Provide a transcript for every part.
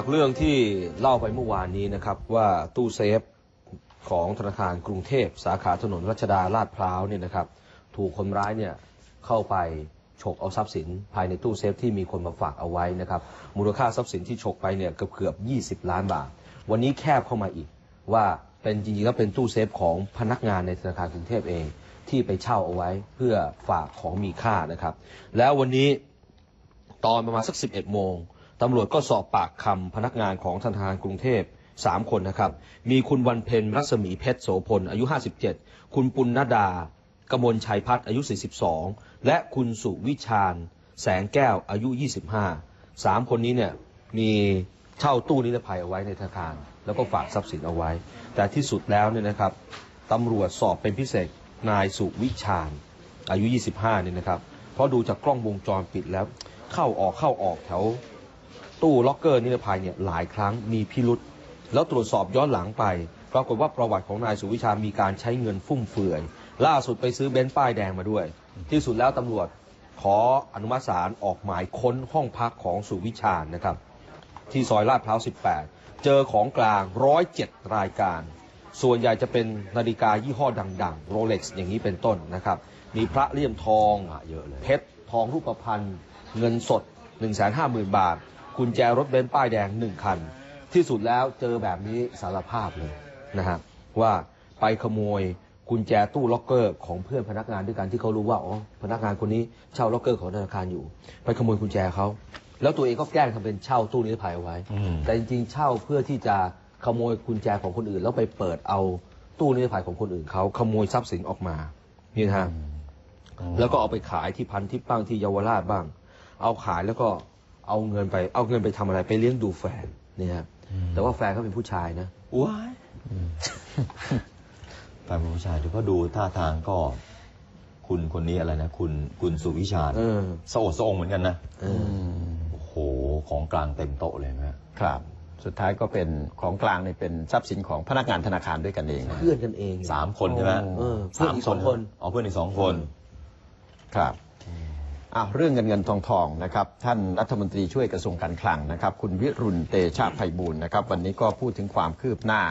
จากเรื่องที่เล่าไปเมื่อวานนี้นะครับว่าตู้เซฟของธนาคารกรุงเทพสาขาถนนรัชดาลาดพร้าวเนี่ยนะครับ ถูกคนร้ายเนี่ยเข้าไปฉกเอาทรัพย์สินภายในตู้เซฟที่มีคนมาฝากเอาไว้นะครับ มูลค่าทรัพย์สินที่ฉกไปเนี่ยเกือบเกือบ20 ล้านบาท วันนี้แคบเข้ามาอีก ว่าเป็นจริงๆแล้วเป็นตู้เซฟของพนักงานในธนาคารกรุงเทพเองที่ไปเช่าเอาไว้เพื่อฝากของมีค่านะครับ แล้ววันนี้ตอนประมาณสัก 11โมง ตำรวจก็สอบปากคำพนักงานของธนาคารกรุงเทพ3คนนะครับ มีคุณวันเพ็ญรัศมีเพชรโสพล อายุ 57 คุณปุณณดากมลชัยพัฒน์อายุ 42 และคุณสุวิชาญ แสงแก้วอายุ 25 3คนนี้เนี่ยมีเช่าตู้นิรภัยเอาไว้ในธนาคาร แล้วก็ฝากทรัพย์สินเอาไว้ แต่ที่สุดแล้วเนี่ยนะครับตำรวจสอบเป็นพิเศษนายสุวิชาญ อายุ 25 เนี่ยนะครับ เพราะดูจากกล้องวงจรปิดแล้ว เข้าออกเข้าออกแถว ตู้ล็อกเกอร์นิรภัยเนี่ยหลายครั้งมีพิรุษแล้วตรวจสอบย้อนหลังไป ปรากฏว่าประวัติของนายสุวิชามีการใช้เงินฟุ่มเฟือย ล่าสุดไปซื้อเบนซ์ป้ายแดงมาด้วย ที่สุดแล้วตำรวจขออนุมัติศาลออกหมายค้นห้องพักของสุวิชานะครับ ที่ซอยลาดพร้าว 18 เจอของกลาง 107 รายการ ส่วนใหญ่จะเป็นนาฬิกายี่ห้อดังๆโรเล็กซ์อย่างนี้เป็นต้นนะครับ มีพระเลี่ยมทองเยอะเลยเพชรทองรูปพรรณเงินสด 150,000 บาท กุญแจรถเบนซ์ป้ายแดง1คัน ที่สุดแล้วเจอแบบนี้สารภาพเลยนะฮะว่าไปขโมยกุญแจตู้ล็อกเกอร์ของเพื่อนพนักงานด้วยกันที่เขารู้ว่าอ๋อพนักงานคนนี้เช่าล็อกเกอร์ของธนาคารอยู่ ไปขโมยกุญแจเขาแล้วตัวเองก็แกล้งทำเป็นเช่าตู้นิรภัยเอาไว้อืมแต่จริงๆเช่าเพื่อที่จะขโมยกุญแจของคนอื่น แล้วไปเปิดเอาตู้นิรภัยของคนอื่นเขาขโมยทรัพย์สินออกมานี่นะฮะแล้วก็เอาไปขายที่พันทิพย์บ้างที่เยาวราชบ้าง เอาขายแล้วก็ เอาเงินไปเอาเงินไปทำอะไรไปเลี้ยงดูแฟนเนี่ยฮะแต่ว่าแฟนเขาเป็นผู้ชายนะว้ายแฟนผู้ชายที่ก็ดูท่าทางก็ คุณคนนี้อะไรนะคุณคุณสุวิชาญเออโซ่โซงเหมือนกันนะเออโอ้โหของกลางเต็มโต๊ะเลยนะครับ สุดท้ายก็เป็นของกลางเนี่ยเป็นทรัพย์สินของพนักงานธนาคารด้วยกันเองนะเพื่อนกันเองสามคนใช่ไหมเออเพื่อนอีกสองคนอ๋อเพื่อนอีกสองคนครับ อ้าวเรื่องเงินเงินทองทองนะครับท่านรัฐมนตรีช่วยกระทรวงการคลังนะครับ คุณวิรุณเตชะไพบูลนะครับ วันนี้ก็พูดถึงความคืบหน้า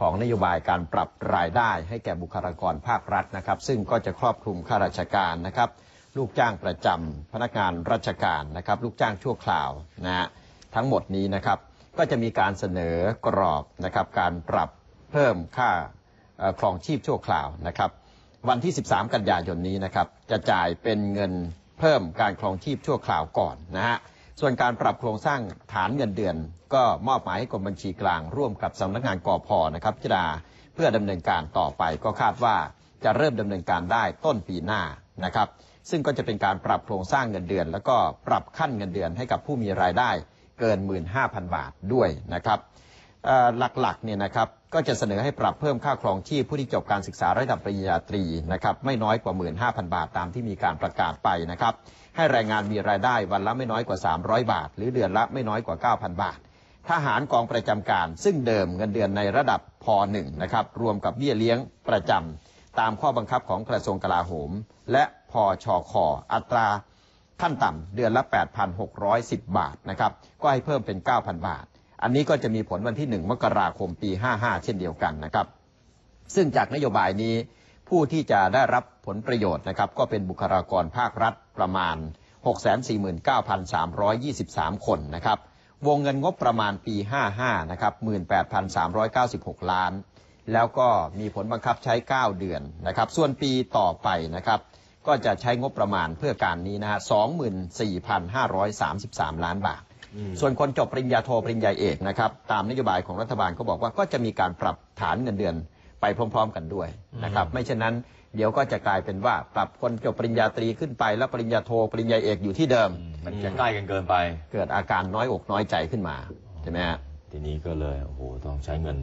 ของนโยบายการปรับรายได้ให้แก่บุคลากรภาครัฐนะครับ ซึ่งก็จะครอบคลุมข้าราชการนะครับ ลูกจ้างประจำพนักงานราชการนะครับ ลูกจ้างชั่วคราวนะฮะทั้งหมดนี้นะครับ ก็จะมีการเสนอกรอบนะครับการปรับเพิ่มค่าครองชีพชั่วคราวนะครับ วันที่ 13 กันยายนนี้นะครับ จะจ่ายเป็นเงิน เพิ่มการครองชีพชั่วคราวก่อนนะฮะส่วนการปรับโครงสร้างฐานเงินเดือน ก็มอบหมายให้กรมบัญชีกลางร่วมกับสำนักงานกอพนะครับพิจารณาเพื่อดำเนินการต่อไปก็คาดว่าจะเริ่มดำเนินการได้ต้นปีหน้านะครับ ซึ่งก็จะเป็นการปรับโครงสร้างเงินเดือน แล้วก็ปรับขั้นเงินเดือนให้กับผู้มีรายได้เกิน 15,000 บาทด้วยนะครับ หลักๆเนี่ยนะครับก็จะเสนอให้ปรับเพิ่มค่าครองชีพผู้ที่จบการศึกษาระดับปริญญาตรีนะครับไม่น้อยกว่า 15,000 บาทตามที่มีการประกาศไปนะครับให้แรงงานมีรายได้วันละไม่น้อยกว่า 300 บาท หรือเดือนละไม่น้อยกว่า 9,000 บาท ทหารกองประจำการ ซึ่งเดิมเงินเดือนในระดับพ .1 นะครับรวมกับเบี้ยเลี้ยงประจำตามข้อบังคับของกระทรวงกลาโหม และพชคอัตราขั้นต่ำเดือนละ 8,610 บาทนะครับก็ให้เพิ่มเป็น 9,000 บาท อันนี้ก็จะมีผลวันที่ 1 มกราคมปี 55 เช่นเดียวกันนะครับ ซึ่งจากนโยบายนี้ผู้ที่จะได้รับผลประโยชน์นะครับ ก็เป็นบุคลากรภาครัฐประมาณ 649,323 คนนะครับ วงเงินงบประมาณปี 55 นะครับ 18,396 ล้าน แล้วก็มีผลบังคับใช้ 9 เดือนนะครับ ส่วนปีต่อไปนะครับ ก็จะใช้งบประมาณเพื่อการนี้นะฮะ24,533 ล้านบาท ส่วนคนจบปริญญาโทปริญญาเอกนะครับตามนโยบายของรัฐบาลก็บอกว่าก็จะมีการปรับฐานเงินเดือนไปพร้อม ๆ กันด้วยนะครับไม่เช่นนั้นเดี๋ยวก็จะกลายเป็นว่าปรับคนจบปริญญาตรีขึ้นไปแล้วปริญญาโทปริญญาเอกอยู่ที่เดิม มันจะใกล้กันเกินไป เกิดอาการน้อยอกน้อยใจขึ้นมาใช่ไหมฮะทีนี้ก็เลยโอ้โหต้องใช้เงิน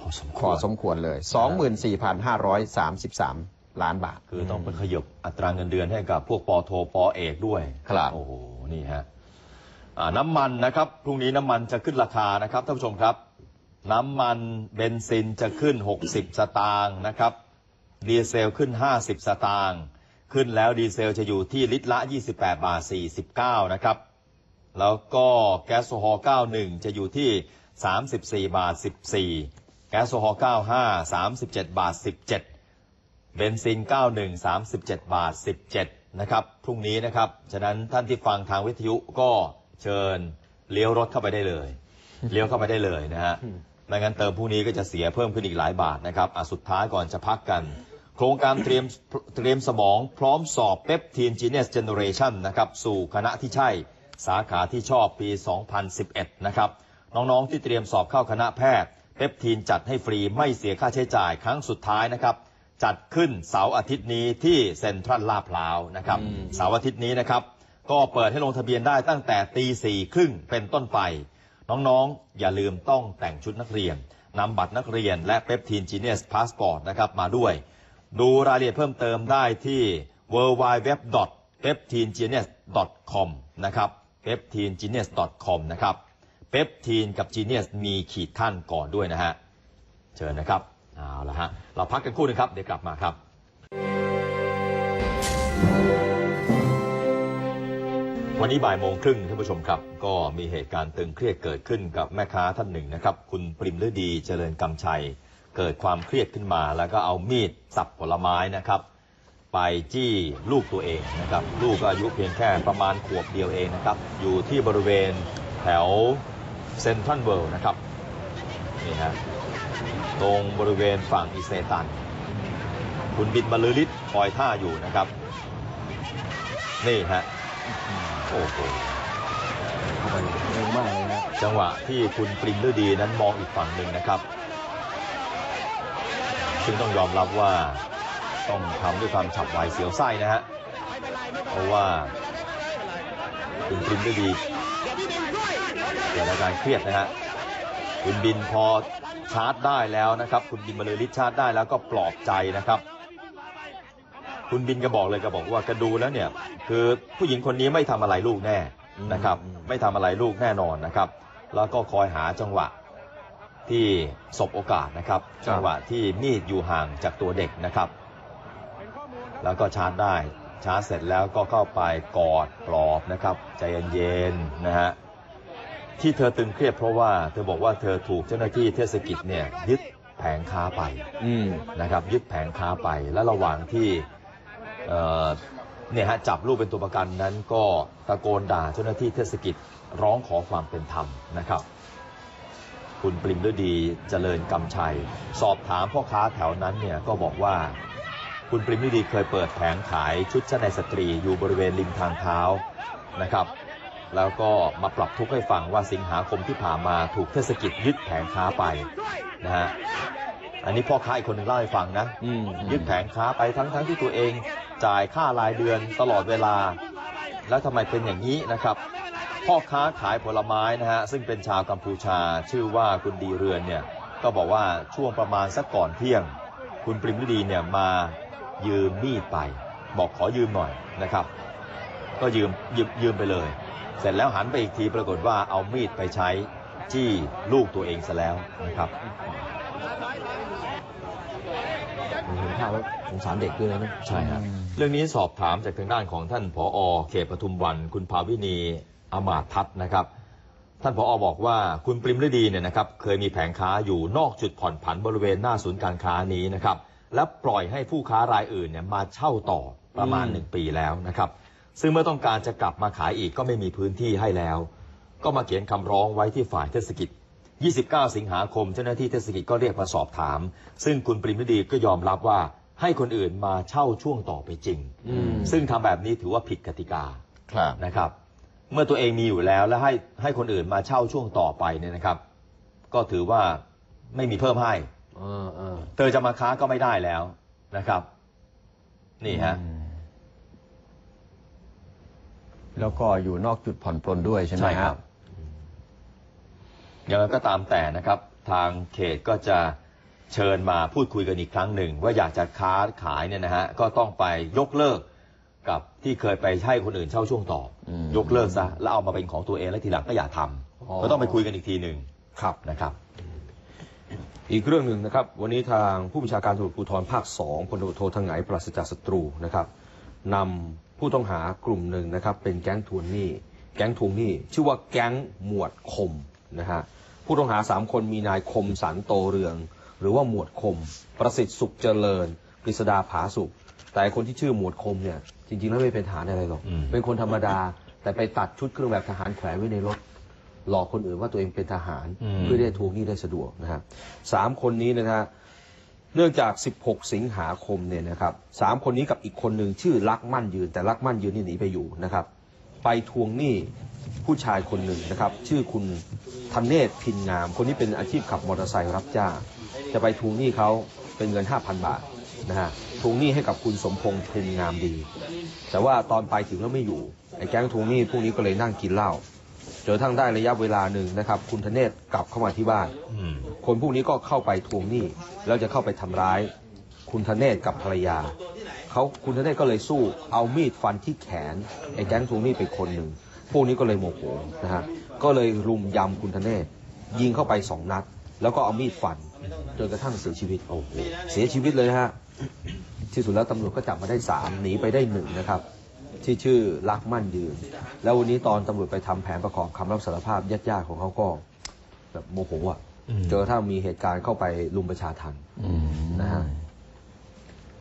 พอสมคพวอรสมควรเลย 24,533 ล้านบาท คือต้องไปขยบอัตราเงินเดือนให้กับพวกปอโทปอเอกด้วย ครับโอ้โหนี่ฮะอ่า น้ำมันนะครับพรุ่งนี้น้ำมันจะขึ้นราคานะครับท่านผู้ชมครับ น้ำมันเบนซินจะขึ้น 60 สตางค์นะครับดีเซลขึ้น 50 สตางค์ขึ้นแล้วดีเซลจะอยู่ที่ลิตรละ 28 บาท 49 นะครับ แล้วก็แก๊สโซฮอล์91 จะอยู่ที่ 34 บาท 14 แก๊สโซฮอล์95 37 บาท 17 เบนซิน 91 37 บาท 17 นะครับ พรุ่งนี้นะครับ ฉะนั้นท่านที่ฟังทางวิทยุก็ เชิญเลี้ยวรถเข้าไปได้เลย เลี้ยวเข้าไปได้เลยนะฮะไม่งั้นเติมพรุ่งนี้ก็จะเสียเพิ่มขึ้นอีกหลายบาทนะครับอะสุดท้ายก่อนจะพักกัน โครงการเตรียมเตรียมสมองพร้อมสอบเปปทีนจีเนสเจเนเรชันนะครับสู่คณะที่ใช่สาขาที่ชอบปี 2011 นะครับ น้องๆที่เตรียมสอบเข้าคณะแพทย์เปปทีนจัดให้ฟรีไม่เสียค่าใช้จ่ายครั้งสุดท้ายนะครับ จัดขึ้นเสาร์อาทิตย์นี้ที่เซ็นทรัลลาดพร้าวนะครับอืมเสาร์อาทิตย์นี้นะครับ ก็เปิดให้ลงทะเบียนได้ตั้งแต่ตีสี่ครึ่งเป็นต้นไป น้องๆ อย่าลืมต้องแต่งชุดนักเรียนนำบัตรนักเรียนและเปปทีนจีเนสพาสปอร์ตนะครับมาด้วย ดูรายละเอียดเพิ่มเติมได้ที่ w w w p e p t i n g e n e s c o m นะครับ p e p t i n g e n e s c o m นะครับเปปทีนกับ Genius มีขีดขั้นก่อนด้วยนะฮะ เชิญนะครับ เอาละฮะ เราพักกันครู่หนึงครับ เดี๋ยวกลับมาครับ วันนี้บ่ายโมงครึ่งท่านผู้ชมครับ ก็มีเหตุการณ์ตึงเครียดเกิดขึ้นกับแม่ค้าท่านหนึ่งนะครับ คุณปริมฤดีเจริญกำชัย เกิดความเครียดขึ้นมา แล้วก็เอามีดสับผลไม้นะครับ ไปจี้ลูกตัวเองนะครับ ลูกก็อายุเพียงแค่ประมาณขวบเดียวเองนะครับ อยู่ที่บริเวณแถวเซนทรัลเวิลด์นะครับนี่ฮะตรงบริเวณฝั่งอิเซตัน คุณบินบรรลือฤทธิ์คอยท่าอยู่นะครับ นี่ฮะ โอ้โหเข้าไปเร็วมากเลยนะจังหวะที่คุณปริมฤดีนั้นมองอีกฝั่งหนึ่งนะครับ ซึ่งต้องยอมรับว่าต้องทำด้วยความฉับไวเสียวไส้นะฮะเพราะว่าคุณปริมฤดีเกิดอาการเครียดนะฮะคุณบินพอชาร์จได้แล้วนะครับ คุณบินมาเลยลิชาร์จได้แล้วก็ปลอบใจนะครับ คุณบินก็บอกเลยก็บอกว่าก็ดูแล้วเนี่ยคือผู้หญิงคนนี้ไม่ทำอะไรลูกแน่นะครับ ไม่ทำอะไรลูกแน่นอนนะครับ แล้วก็คอยหาจังหวะที่สบโอกาสนะครับ จังหวะที่มีดอยู่ห่างจากตัวเด็กนะครับ แล้วก็ชาร์จได้ชาร์จเสร็จแล้วก็เข้าไปกอดปลอบนะครับ ใจเย็นๆนะฮะที่เธอตึงเครียดเพราะว่าเธอบอกว่าเธอถูกเจ้าหน้าที่เทศกิจเนี่ยยึดแผงค้าไปอืมนะครับ ยึดแผงค้าไปและระหว่างที่ เอ่อเนี่ยฮะจับลูกเป็นตัวประกันนั้นก็ตะโกนด่าเจ้าหน้าที่เทศกิจร้องขอความเป็นธรรมนะครับ คุณปริมฤดีเจริญกำชัย สอบถามพ่อค้าแถวนั้นเนี่ยก็บอกว่า คุณปริมฤดีเคยเปิดแผงขายชุดชั้นในสตรีอยู่บริเวณริมทางเท้านะครับ แล้วก็มาปรับทุกข์ให้ฟังว่าสิงหาคมที่ผ่านมาถูกเทศกิจยึดแผงค้าไปนะฮะอันนี้พ่อค้าอีกคนหนึ่งเล่าให้ฟังนะอืมยึดแผงค้าไปทั้งทั้งที่ตัวเอง จ่ายค่ารายเดือนตลอดเวลา แล้วทำไมเป็นอย่างนี้นะครับ พ่อค้าขายผลไม้นะฮะซึ่งเป็นชาวกัมพูชาชื่อว่าคุณดีเรือนเนี่ยก็บอกว่าช่วงประมาณสักก่อนเที่ยง คุณปริมฤดีเนี่ยมายืมมีดไป บอกขอยืมหน่อยนะครับ ก็ยืมยืมยืมไปเลย เสร็จแล้วหันไปอีกทีปรากฏว่าเอามีดไปใช้จี้ลูกตัวเองซะแล้วนะครับ ภาพแล้วสงสารเด็กด้วยนะใช่ครับเรื่องนี้สอบถามจากทางด้านของท่านผอเขตปทุมวัน คุณภาวินีอมาตย์ทัศน์นะครับ ท่านผอบอกว่าคุณปริมฤดีเนี่ยนะครับเคยมีแผงค้าอยู่นอกจุดผ่อนผันบริเวณหน้าศูนย์การค้านี้นะครับและปล่อยให้ผู้ค้ารายอื่นเนี่ยมาเช่าต่อประมาณอืมหนึ่งปีแล้วนะครับซึ่งเมื่อต้องการจะกลับมาขายอีกก็ไม่มีพื้นที่ให้แล้ว ก็มาเขียนคำร้องไว้ที่ฝ่ายเทศกิจ 29 สิงหาคมเจ้าหน้าที่เทศกิจก็เรียกมาสอบถาม ซึ่งคุณปริมฤดีก็ยอมรับว่าให้คนอื่นมาเช่าช่วงต่อไปจริง อืม ซึ่งทำแบบนี้ถือว่าผิดกติกาครับ นะครับ เมื่อตัวเองมีอยู่แล้วแล้วให้ให้คนอื่นมาเช่าช่วงต่อไปเนี่ยนะครับ ก็ถือว่าไม่มีเพิ่มให้ เออเออเธอจะมาค้าก็ไม่ได้แล้วนะครับ นี่ฮะ แล้วก็อยู่นอกจุดผ่อนปลนด้วยใช่ไหมใช่ครับ อย่างไรก็ตามแต่นะครับ ทางเขตก็จะเชิญมาพูดคุยกันอีกครั้งหนึ่ง ว่าอยากจะค้าขายเนี่ยนะฮะก็ต้องไปยกเลิกกับที่เคยไปให้คนอื่นเช่าช่วงต่ออมยกเลิกซะแล้วเอามาเป็นของตัวเองแล้วทีหลังก็อย่าทำก็ต้องไปคุยกันอีกทีหนึ่งครับนะครับ อีกเรื่องหนึ่งนะครับ วันนี้ทางผู้บัญชาการตำรวจภูธรภาคสองพลตำรวจโททางไหนปราศจากศัตรูนะครับนำผู้ต้องหากลุ่มหนึ่งนะครับ เป็นแก๊งทวงหนี้ แก๊งทวงหนี้ ชื่อว่าแก๊งหมวดคม นะฮะผู้ต้องหาสามคนมีนายคมสันโตเรือง หรือว่าหมวดคม ประสิทธิ์สุขเจริญกฤษดาผาสุข แต่คนที่ชื่อหมวดคมเนี่ยจริงๆแล้วไม่เป็นทหารอะไรหรอกอืมเป็นคนธรรมดา แต่ไปตัดชุดเครื่องแบบทหารแขวนไว้ในรถ หลอกคนอื่นว่าตัวเองเป็นทหาร เพื่อได้ทวงหนี้ได้สะดวกนะฮะสามคนนี้นะฮะเนื่องจาก 16 สิงหาคมเนี่ยนะครับสามคนนี้กับอีกคนหนึ่งชื่อลักมั่นยืน แต่ลักมั่นยืนนี่หนีไปอยู่นะครับ ไปทวงหนี้ ผู้ชายคนหนึ่งนะครับ ชื่อคุณธเนศพินงาม คนนี้เป็นอาชีพขับมอเตอร์ไซค์รับจ้างจะไปทวงหนี้เขาเป็นเงิน 5,000 บาทนะฮะทวงหนี้ให้กับคุณสมพงษ์ทุนงามดี แต่ว่าตอนไปถึงแล้วไม่อยู่ไอ้แก๊งทวงหนี้พวกนี้ก็เลยนั่งกินเหล้าจนทั้งได้ระยะเวลาหนึ่งนะครับ คุณธเนศกลับเข้ามาที่บ้านคนพวกนี้ก็เข้าไปทวงหนี้แล้วจะเข้าไปทำร้าย คุณธเนศกับภรรยาเขาคุณธเนศก็เลยสู้เอามีดฟันที่แขนไอ้แก๊งทวงหนี้ไปคนหนึ่ง พวกนี้ก็เลยโมโหนะฮะก็เลยรุมยำคุณธเนศยิงเข้าไปสองนัด แล้วก็เอามีดฟันจนกระทั่งเสียชีวิตโอ้โหเสียชีวิตเลยฮะที่สุดแล้วตำรวจก็จับมาได้สามหนีไปได้หนึ่งนะครับ ที่ชื่อลักมั่นยืน แล้ววันนี้ตอนตำรวจไปทำแผนประกอบคำรับสารภาพญาติๆของเขาก็แบบโมโหอะอืมเจอถ้ามีเหตุการณ์เข้าไปลุมประชาทันนะฮะ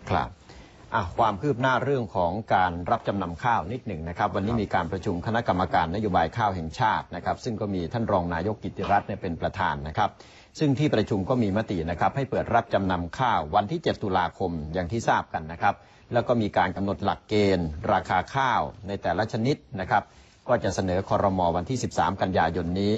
ครับอะ ความคืบหน้าเรื่องของการรับจำนำข้าวนิดหนึ่งนะครับ วันนี้มีการประชุมคณะกรรมการนโยบายข้าวแห่งชาตินะครับ ซึ่งก็มีท่านรองนายกกิติรัตน์เนี่ยเป็นประธานนะครับ ซึ่งที่ประชุมก็มีมตินะครับ ให้เปิดรับจำนำข้าววันที่ 7 ตุลาคมอย่างที่ทราบกันนะครับ แล้วก็มีการกำหนดหลักเกณฑ์ ราคาข้าวในแต่ละชนิดนะครับ ก็จะเสนอคอรมอวันที่ 13 กันยายนนี้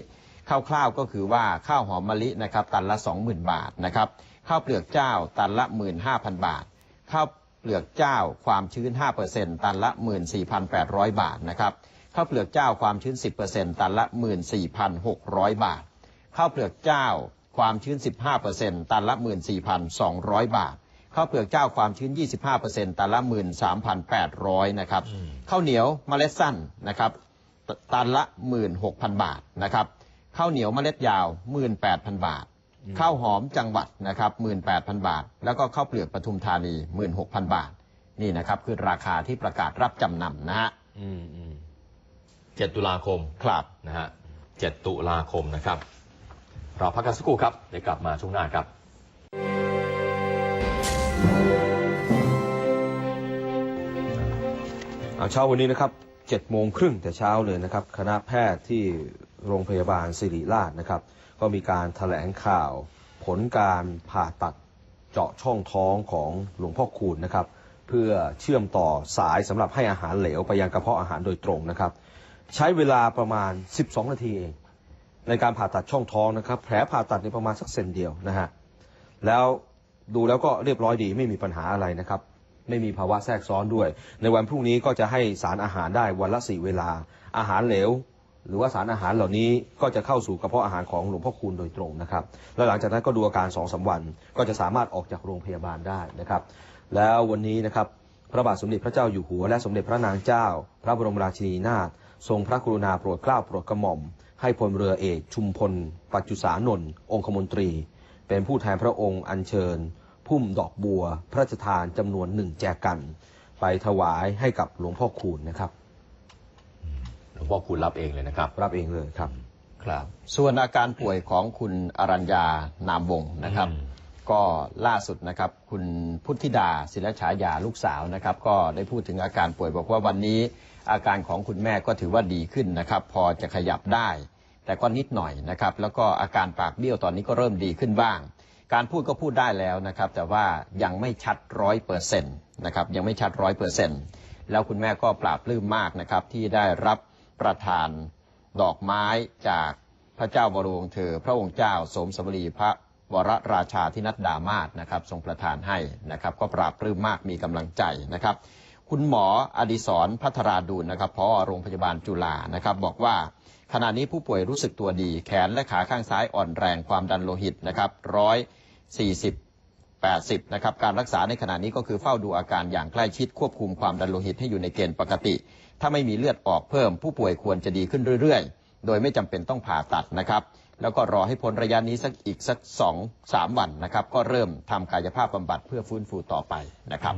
คร่าวๆก็คือว่าข้าวหอมมะลินะครับตันละ 20,000 บาทนะครับข้าวเปลือกเจ้าตันละ 15,000 บาทข้าว เปลือกเจ้าความชื้น 5%ตันละ 14,800 บาทนะครับข้าวเปลือกเจ้าความชื้น 10%ตันละ 14,600 บาทข้าวเปลือกเจ้าความชื้น 15%ตันละ 14,200 บาทข้าวเปลือกเจ้าความชื้น 25%ตันละ 13,800 นะครับข้าวเหนียวเมล็ดสั้นนะครับตตันละ 16,000 บาทนะครับข้าวเหนียวเมล็ดยาว 18,000 บาท ข้าวหอมจังหวัดนะครับ18,000 บาท แล้วก็ข้าวเปลือกปทุมธานี 16,000 บาท นี่นะครับ คือราคาที่ประกาศรับจำนำนะฮะอืมอืมเจ็ดตุลาคมครับนะฮะเจ็ดตุลาคมนะครับ เราพักกันสักครู่ครับ เดี๋ยวกลับมาช่วงหน้าครับเอาเช้าวันนี้นะครับเจ็ดโมงครึ่งแต่เช้าเลยนะครับ คณะแพทย์ที่โรงพยาบาลศิริราชนะครับ ก็มีการถแถลงข่าวผลการผ่าตัดเจาะช่องท้องของหลวงพ่อคูณนะครับ เพื่อเชื่อมต่อสายสำหรับให้อาหารเหลวไปยังกระเพาะอาหารโดยตรงนะครับ ใช้เวลาประมาณ 12 นาทีเอง ในการผ่าตัดช่องท้องนะครับ แผลผ่าตัดในประมาณสักเซนเดียวนะฮะแล้วดูแล้วก็เรียบร้อยดีไม่มีปัญหาอะไรนะครับ ไม่มีภาวะแทรกซ้อนด้วย ในวันพรุ่งนี้ก็จะให้สารอาหารได้วันละสี่เวลา อาหารเหลว หรือว่าสารอาหารเหล่านี้ก็จะเข้าสู่กระเพาะอาหารของหลวงพ่อคูณโดยตรงนะครับ แล้วหลังจากนั้นก็ดูอาการสองสาวัน ก็จะสามารถออกจากโรงพยาบาลได้นะครับ แล้ววันนี้นะครับพระบาทสมเด็จพระเจ้าอยู่หัวและสมเด็จพระนางเจ้า พระบรมราชินีนาถทรงพระกรุณาโปรดเกล้าโปรดกระหม่อม ให้พลเรือเอกชุมพล ปัจจุสานนท์องคมนตรี เป็นผู้แทนพระองค์อัญเชิญ พุ่มดอกบัว พระราชทานจำนวนหนึ่งแจกัน ไปถวายให้กับหลวงพ่อคูณนะครับ ลวงพ่อคุณรับเองเลยนะครับ รับเองเลยครับครับ ส่วนอาการป่วยของคุณอรัญญานามวงศ์นะครับอืมก็ล่าสุดนะครับคุณพุทธิดาศิลฉายาลูกสาวนะครับ ก็ได้พูดถึงอาการป่วยบอกว่าวันนี้อาการของคุณแม่ก็ถือว่าดีขึ้นนะครับ พอจะขยับได้ แต่ก็นิดหน่อยนะครับ แล้วก็อาการปากเบี้ยวตอนนี้ก็เริ่มดีขึ้นบ้าง การพูดก็พูดได้แล้วนะครับ แต่ว่ายังไม่ชัดร้อยเปอร์เซ็นต์นะครับยังไม่ชัดร้อยเปอร์เซ็นต์แล้วคุณแม่ก็ปราบปลื้มมากนะครับที่ได้รับ ประทานดอกไม้จากพระเจ้าบรมวงศ์เธอ พระองค์เจ้าสมสวรีพระวรราชาธินัดดามาศนะครับทรงประทานให้นะครับ ก็ปราบปลื้มมากมีกำลังใจนะครับ คุณหมออดิศรพัทราดูลนะครับพอโรงพยาบาลจุฬานะครับ บอกว่าขณะนี้ผู้ป่วยรู้สึกตัวดี แขนและขาข้างซ้ายอ่อนแรงความดันโลหิตนะครับร้อยสี่สิบ 80 นะครับ การรักษาในขณะนี้ก็คือเฝ้าดูอาการอย่างใกล้ชิดควบคุมความดันโลหิตให้อยู่ในเกณฑ์ปกติ ถ้าไม่มีเลือดออกเพิ่ม ผู้ป่วยควรจะดีขึ้นเรื่อยๆ โดยไม่จำเป็นต้องผ่าตัดนะครับ แล้วก็รอให้พ้นระยะนี้สักอีกสักสองสามวันนะครับ ก็เริ่มทำกายภาพบำบัดเพื่อฟื้นฟูต่อไปนะครับ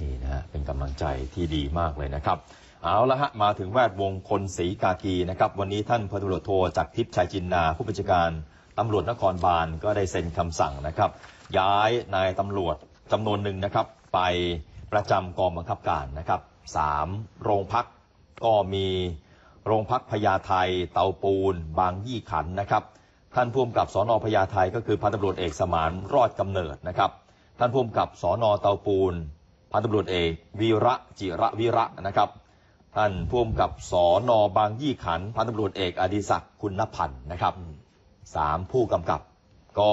นี่นะเป็นกำลังใจที่ดีมากเลยนะครับ เอาละฮะมาถึงแวดวงคนสีกากีนะครับ วันนี้ท่านพลตำรวจโทจากทิพย์ชัยจินดาผู้บัญชาการ ตำรวจนครบาลก็ได้เซ็นคำสั่งนะครับ ย้ายนายตำรวจจำนวนหนึ่งนะครับ ไปประจำกองบังคับการนะครับสามโรงพักก็มีโรงพักพญาไทเตาปูน บางยี่ขันนะครับ ท่านผู้กำกับสอนอพญาไทก็คือพันตำรวจเอกสมานรอดกำเนิดนะครับ ท่านผู้กำกับสอนอเตาปูน พันตำรวจเอกวีระจิระวิระนะครับท่านผู้กำกับสอนอบางยี่ขัน พันตำรวจเอกอดิศักดิ์คุณนพันธ์นะครับ สามผู้กำกับก็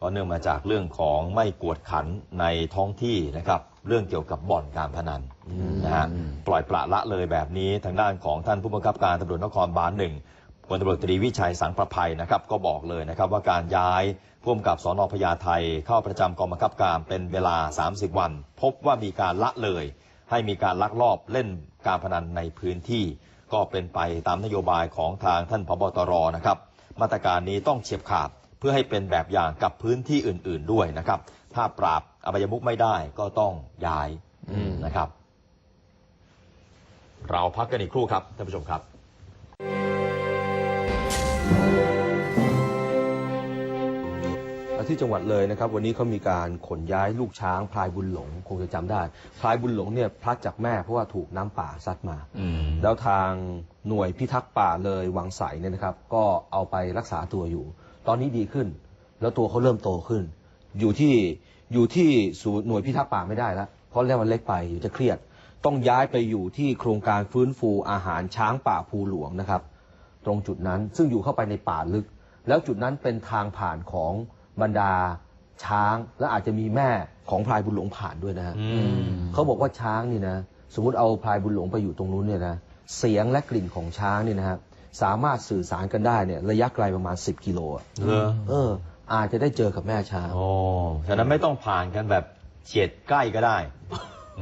ก็เนื่องมาจากเรื่องของไม่กวดขันในท้องที่นะครับ เรื่องเกี่ยวกับบ่อนการพนันนะฮะปล่อยปละละเลยแบบนี้ทางด้านของท่านผู้บังคับการตำรวจนครบาลหนึ่งพลตำรวจตรีวิชัยสังประภัยนะครับ ก็บอกเลยนะครับว่าการย้ายผู้กำกับสอนอพญาไทเข้าประจำกองบังคับการเป็นเวลา 30 วัน พบว่ามีการละเลย ให้มีการลักลอบเล่นการพนันในพื้นที่ ก็เป็นไปตามนโยบายของทางท่านพบตรนะครับ มาตรการนี้ต้องเฉียบขาดเพื่อให้เป็นแบบอย่างกับพื้นที่อื่น ๆด้วยนะครับ ถ้าปราบอบายมุกไม่ได้ก็ต้องย้ายนะครับ เราพักกันอีกครู่ครับท่านผู้ชมครับ ที่จังหวัดเลยนะครับ วันนี้เขามีการขนย้ายลูกช้างพลายบุญหลงคงจะจำได้ พลายบุญหลงเนี่ยพลัดจากแม่เพราะว่าถูกน้ำป่าซัดมา แล้วทางหน่วยพิทักษ์ป่าเลยวังใสเนี่ยนะครับ ก็เอาไปรักษาตัวอยู่ ตอนนี้ดีขึ้น แล้วตัวเขาเริ่มโตขึ้น อยู่ที่อยู่ที่ศูนย์หน่วยพิทักษ์ป่าไม่ได้แล้วเพราะเรียกมันเล็กไปอยู่จะเครียด ต้องย้ายไปอยู่ที่โครงการฟื้นฟูอาหารช้างป่าภูหลวงนะครับ ตรงจุดนั้นซึ่งอยู่เข้าไปในป่าลึกแล้วจุดนั้นเป็นทางผ่านของ บรรดาช้างและอาจจะมีแม่ของพลายบุญหลวงผ่านด้วยนะฮะเขาบอกว่าช้างนี่นะสมมติเอาพลายบุญหลงไปอยู่ตรงนู้นเนี่ยนะเสียงและกลิ่นของช้างเนี่ยนะครับสามารถสื่อสารกันได้เนี่ยระยะไกลประมาณ 10 กิโลอะเหรอเออ อาจจะได้เจอกับแม่ช้างโอ้ฉะนั้นไม่ต้องผ่านกันแบบเฉียดใกล้ก็ได้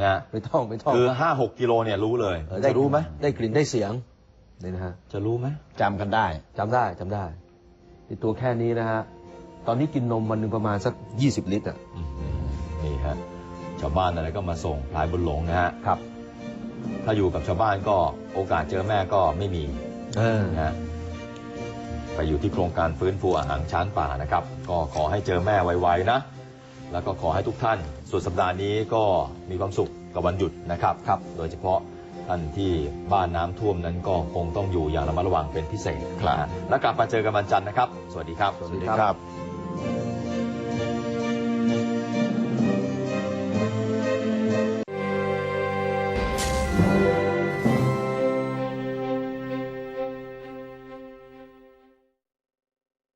นะไม่ต้องไม่ต้องคือห้าหกกิโลเนี่ยรู้เลยเออด้จะรู้ไหมได้กลิ่นได้เสียงนี่นะฮะจะรู้ไหมจำกันได้จำได้จำได้ไอตัวแค่นี้นะฮะ ตอนนี้กินนมวันหนึ่งประมาณสัก 20 ลิตรอะอืมนี่ฮะชาวบ้านอะไรก็มาส่งพลายบุญหลงนะฮะครับ ถ้าอยู่กับชาวบ้านก็โอกาสเจอแม่ก็ไม่มีเออนะฮะไปอยู่ที่โครงการฟื้นฟูอาหารช้างป่านะครับ ก็ขอให้เจอแม่ไวๆนะ แล้วก็ขอให้ทุกท่านสุดสัปดาห์นี้ก็มีความสุขกับวันหยุดนะครับครับ โดยเฉพาะท่านที่บ้านน้ำท่วมนั้นก็คงต้องอยู่อย่างระมัดระวังเป็นพิเศษครับนะฮะแล้วกลับมาเจอกันวันจันทร์นะครับ สวัสดีครับ สวัสดีครับ Thank you.